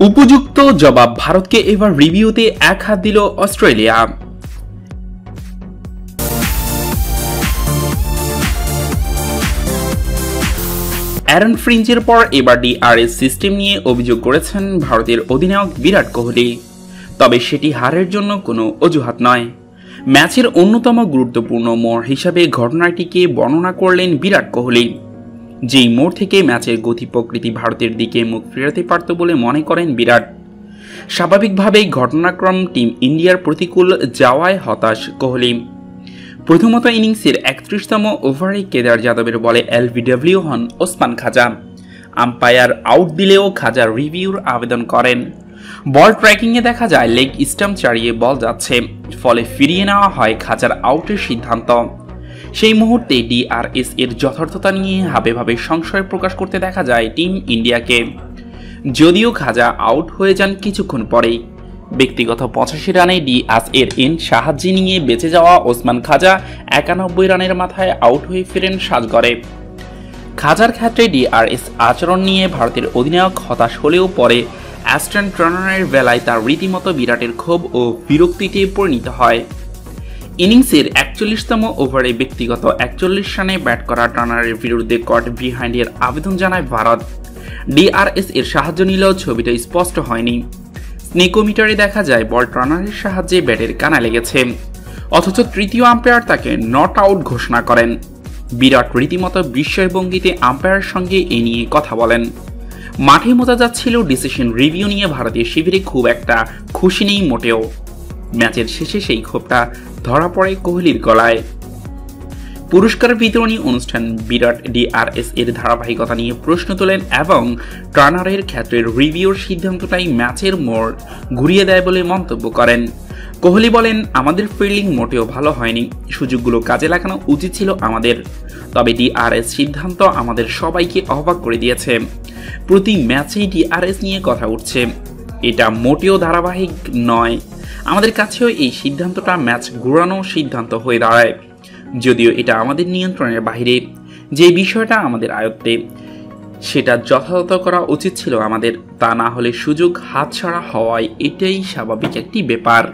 উপযুক্ত জবাব ভারতকে এবার রিভিউতে এক হাত দিল অস্ট্রেলিয়া। অ্যারন ফ্রিঞ্জের পর এবার ডিআরএস সিস্টেম নিয়ে অভিযোগ করেছেন ভারতের অধিনায়ক বিরাট কোহলি। তবে সেটি হারের জন্য কোনো অজুহাত নয়। ম্যাচের অন্যতম গুরুত্বপূর্ণ মোড় হিসাবে ঘটনাটিকে বর্ণনা করলেন বিরাট কোহলি। যেই মোড় থেকে ম্যাচের গতি প্রকৃতি ভারতের দিকে মুখ ফেরাতে পারত বলে মনে করেন বিরাট। স্বাভাবিকভাবেই ঘটনাক্রম টিম ইন্ডিয়ার প্রতিকূল যাওয়ায় হতাশ কোহলি। প্রথমত ইনিংসের একত্রিশতম ওভারে কেদার যাদবের বলে এলবিডব্লিউ হন ওসমান খাজা। আম্পায়ার আউট দিলেও খাজা রিভিউর আবেদন করেন। বল ট্র্যাকিংয়ে দেখা যায়, লেগ স্টাম্প চাড়িয়ে বল যাচ্ছে। ফলে ফিরিয়ে নেওয়া হয় খাজার আউটের সিদ্ধান্ত। সেই মুহূর্তে ডিআরএস এর যথার্থতা নিয়ে হাবে ভাবে সংশয় প্রকাশ করতে দেখা যায় টিম ইন্ডিয়াকে। যদিও খাজা আউট হয়ে যান কিছুক্ষণ পরেই। ব্যক্তিগত পঁচাশি রানে ডিআস এর এন সাহায্যে নিয়ে বেঁচে যাওয়া ওসমান খাজা একানব্বই রানের মাথায় আউট হয়ে ফেরেন সাজগড়ে। খাজার ক্ষেত্রে ডিআরএস আচরণ নিয়ে ভারতের অধিনায়ক হতাশ হলেও পরে অ্যাস্টন ট্রানারের বেলায় তার রীতিমতো বিরাটের ক্ষোভ ও বিরক্তিতে পরিণত হয়। ইনিংসের একচল্লিশতম ওভারে ব্যক্তিগত একচল্লিশ রানে ব্যাট করা টার্নারের বিরুদ্ধে কট বিহাইন্ডের আবেদন জানায় ভারত। ডিআরএস এর সাহায্য নিলেও ছবিটা স্পষ্ট হয়নি। স্নেকোমিটারে দেখা যায়, বল টার্নারের সাহায্যে ব্যাটের কানা লেগেছে। অথচ তৃতীয় আম্পায়ার তাকে নট আউট ঘোষণা করেন। বিরাট রীতিমতো বিস্ময় ভঙ্গিতে আম্পায়ারের সঙ্গে এ নিয়ে কথা বলেন। মাঠে মজা যাচ্ছিল ডিসিশন রিভিউ নিয়ে ভারতীয় শিবিরে খুব একটা খুশি নেই মোটেও। ম্যাচের শেষে সেই ক্ষোভটা ধরা পড়ে কোহলির গলায়। পুরস্কার বিতরণী অনুষ্ঠান বিরাট ডিআরএস এর ধারাবাহিকতা নিয়ে প্রশ্ন তোলেন এবং টার্নারের ক্ষেত্রে রিভিউর সিদ্ধান্তটাই ম্যাচের মোড় ঘুরিয়ে দেয় বলে মন্তব্য করেন। কোহলি বলেন, আমাদের ফিল্ডিং মোটেও ভালো হয়নি। সুযোগগুলো কাজে লাগানো উচিত ছিল আমাদের। তবে ডিআরএস সিদ্ধান্ত আমাদের সবাইকে অবাক করে দিয়েছে। প্রতি ম্যাচেই ডিআরএস নিয়ে কথা উঠছে। এটা মোটেও ধারাবাহিক নয়। আমাদের কাছেও এই সিদ্ধান্তটা ম্যাচ ঘোরানো সিদ্ধান্ত হয়ে দাঁড়ায়। যদিও এটা আমাদের নিয়ন্ত্রণের বাইরে, যে বিষয়টা আমাদের আয়ত্তে, সেটা যথাযথ করা উচিত ছিল আমাদের, তা না হলে সুযোগ হাতছাড়া হওয়ায় এটাই স্বাভাবিক একটি ব্যাপার।